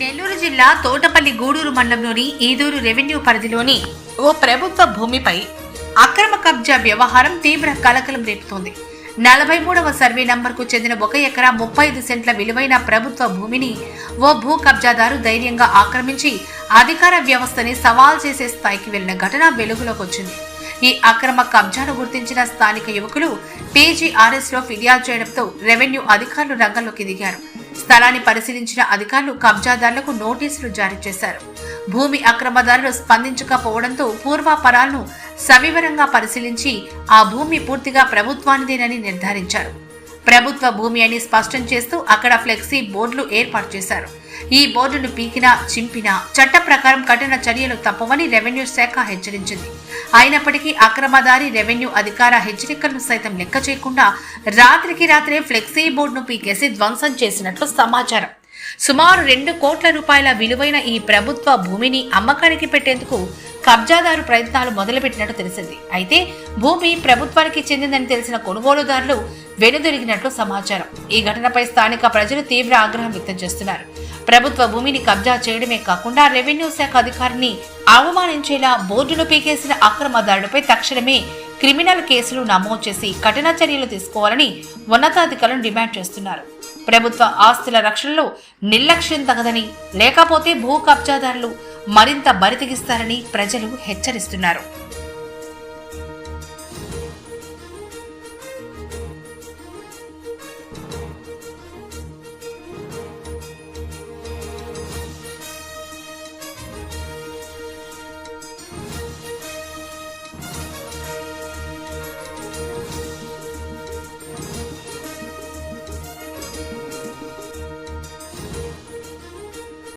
నెల్లూరు జిల్లా తోటపల్లి గూడూరు మండలంలోని ఈదూరు రెవెన్యూ పరిధిలోని ఓ ప్రభుత్వ భూమిపై అక్రమ కబ్జా వ్యవహారం తీవ్ర కలకలం రేపుతోంది. నలభై మూడవ సర్వే నంబర్కు చెందిన ఒక ఎకరా ముప్పై ఐదు సెంట్ల విలువైన ప్రభుత్వ భూమిని ఓ భూ కబ్జాదారు ధైర్యంగా ఆక్రమించి అధికార వ్యవస్థని సవాల్ చేసే స్థాయికి వెళ్ళిన ఘటన వెలుగులోకి వచ్చింది ఈ అక్రమ కబ్జాను గుర్తించిన స్థానిక యువకులు పీజీఆర్ఎస్లో ఫిర్యాదు చేయడంతో రెవెన్యూ అధికారులు రంగంలోకి దిగారు. స్థలాన్ని పరిశీలించిన అధికారులు కబ్జాదారులకు నోటీసులు జారీ చేశారు. భూమి అక్రమదారులు స్పందించకపోవడంతో పూర్వాపరాలను సవివరంగా పరిశీలించి ఆ భూమి పూర్తిగా ప్రభుత్వానిదేనని నిర్ధారించారు. ప్రభుత్వ భూమి అని స్పష్టం చేస్తూ అక్కడ ఫ్లెక్సీ బోర్డులు ఏర్పాటు చేశారు. ఈ బోర్డును పీకినా చింపినా చట్ట ప్రకారం కఠిన చర్యలు తప్పవని రెవెన్యూ శాఖ హెచ్చరించింది. అయినప్పటికీ అక్రమదారి రెవెన్యూ అధికార హెచ్చరికలను సైతం లెక్క చేయకుండా రాత్రికి రాత్రే ఫ్లెక్సీ బోర్డును పీకేసి ధ్వంసం చేసినట్లు సమాచారం. సుమారు రెండు కోట్ల రూపాయల విలువైన ఈ ప్రభుత్వ భూమిని అమ్మకానికి పెట్టేందుకు కబ్జాదారు ప్రయత్నాలు మొదలుపెట్టినట్టు తెలిసింది. అయితే భూమి ప్రభుత్వానికి చెందిందని తెలిసిన కొనుగోలుదారులు వెనుదిరిగినట్లు సమాచారం. ఈ ఘటనపై స్థానిక ప్రజలు తీవ్ర ఆగ్రహం వ్యక్తం చేస్తున్నారు. ప్రభుత్వ భూమిని కబ్జా చేయడమే కాకుండా రెవెన్యూ శాఖ అధికారిని అవమానించేలా బోర్డును పీకేసిన అక్రమదారుడిపై తక్షణమే క్రిమినల్ కేసులు నమోదు చేసి కఠిన చర్యలు తీసుకోవాలని ఉన్నతాధికారులను డిమాండ్ చేస్తున్నారు. ప్రభుత్వ ఆస్తుల రక్షణలో నిర్లక్ష్యం తగదని లేకపోతే భూ కబ్జాదారులు మరింత బరితెగిస్తారని ప్రజలు హెచ్చరిస్తున్నారు.